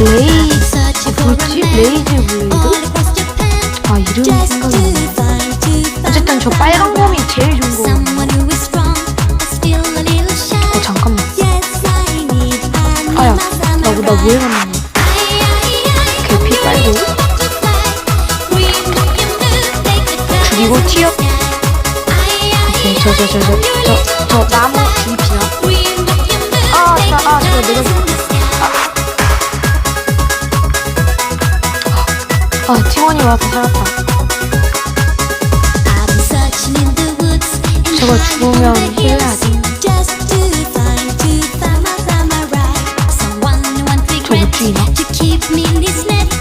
레이즈 뭐지? 레이즈 블레이드? 아 이름이 생각이 안 나. 어쨌든 저 빨간 곰이 제일 좋은 거. 어 잠깐만. 아야 나나 뭐해 갔나? 개피 빨고 죽이고 튀어. 오케이 저저 저 저 저저 아, 팀원이 와서 살았다. 저거 죽으면 후회하지. 저못 죽이나?